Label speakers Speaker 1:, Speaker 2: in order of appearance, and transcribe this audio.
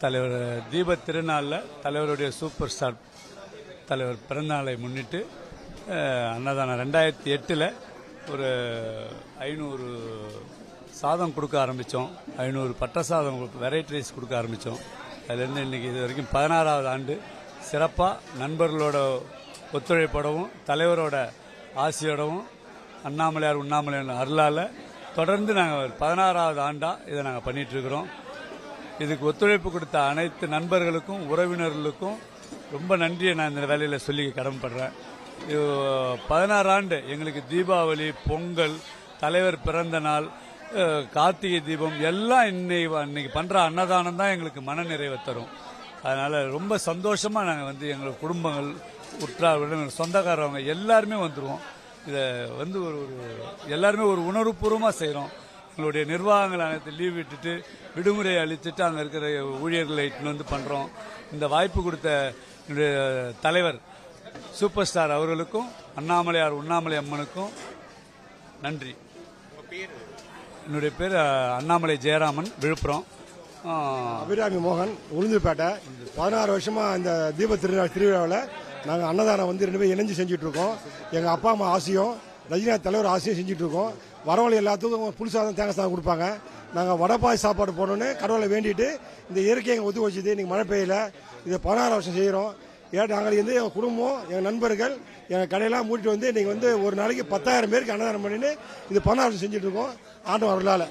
Speaker 1: தலைவர் தீப திருநாளில் தலைவருடைய சூப்பர் ஸ்டார் தலைவர் பிறந்தநாளை முன்னிட்டு அன்னதானம் ரெண்டாயிரத்தி எட்டில் ஒரு ஐநூறு சாதம் கொடுக்க ஆரம்பித்தோம் ஐநூறு பட்ட சாதம் வெரைட்டி ரைஸ் கொடுக்க ஆரம்பித்தோம் அதுலேருந்து இன்றைக்கி இது வரைக்கும் பதினாறாவது ஆண்டு சிறப்பாக நண்பர்களோட ஒத்துழைப்போடவும் தலைவரோட ஆசையோடவும் அண்ணாமலையார் உண்ணாமலையார் அருளால் தொடர்ந்து நாங்கள் பதினாறாவது ஆண்டாக இதை நாங்கள் பண்ணிகிட்ருக்கிறோம் இதுக்கு ஒத்துழைப்பு கொடுத்த அனைத்து நண்பர்களுக்கும் உறவினர்களுக்கும் ரொம்ப நன்றியை நான் இந்த வேலையில் சொல்லி கடமைப்படுறேன். இது பதினாறு ஆண்டு எங்களுக்கு தீபாவளி பொங்கல் தலைவர் பிறந்த நாள் கார்த்திகை தீபம் எல்லாம் இன்னை இன்னைக்கு பண்ணுற அன்னதானம் தான் எங்களுக்கு மன நிறைவை தரும். அதனால் ரொம்ப சந்தோஷமாக நாங்கள் வந்து எங்கள் குடும்பங்கள் உற்றார் சொந்தக்காரவங்க எல்லாருமே வந்துடுவோம் இதை வந்து ஒரு ஒரு எல்லாருமே ஒரு உணர்வுபூர்வமாக செய்கிறோம் எங்களுடைய நிர்வாகங்கள் அனைத்து லீவ் விட்டுட்டு விடுமுறை அளித்துட்டு அங்கே இருக்கிற ஊழியர்களை இட்டுன்னு வந்து பண்ணுறோம் இந்த வாய்ப்பு கொடுத்த என்னுடைய தலைவர் சூப்பர் ஸ்டார் அவர்களுக்கும் அண்ணாமலையார் உண்ணாமலை அம்மனுக்கும் நன்றி. என்னுடைய பேர் அண்ணாமலை ஜெயராமன் விழுப்புரம்.
Speaker 2: அபிராமி மோகன் உளுந்தூர்பேட்டை. பதினாறு வருஷமா இந்த தீப திருநாள் திருவிழாவில் நாங்கள் அன்னதானம் வந்து ரெண்டு பேரும் இணைஞ்சு செஞ்சுட்டு இருக்கோம். எங்கள் அப்பா அம்மா ஆசையும் ரஜினா தலைவர் ஆசையும் செஞ்சுட்டு இருக்கோம் வரவழி எல்லாத்துக்கும் புளி சாதம் தேங்காய் சாதம் கொடுப்பாங்க. நாங்கள் வடப்பாய் சாப்பாடு போடணும்னு கடவுளை வேண்டிட்டு இந்த இயற்கையை எங்கள் ஒத்து வச்சுது இன்றைக்கி மழை பெய்யல. இதை பதினாறு வருஷம் செய்கிறோம் ஏன் நாங்கள் வந்து எங்கள் குடும்பம் எங்கள் நண்பர்கள் எங்கள் கடையெல்லாம் மூட்டிட்டு வந்து நீங்கள் வந்து ஒரு நாளைக்கு பத்தாயிரம் பேருக்கு அன்னதானம் பண்ணின்னு இது பதினாறு வருஷம் செஞ்சுட்டு இருக்கோம் ஆண்டு வரலால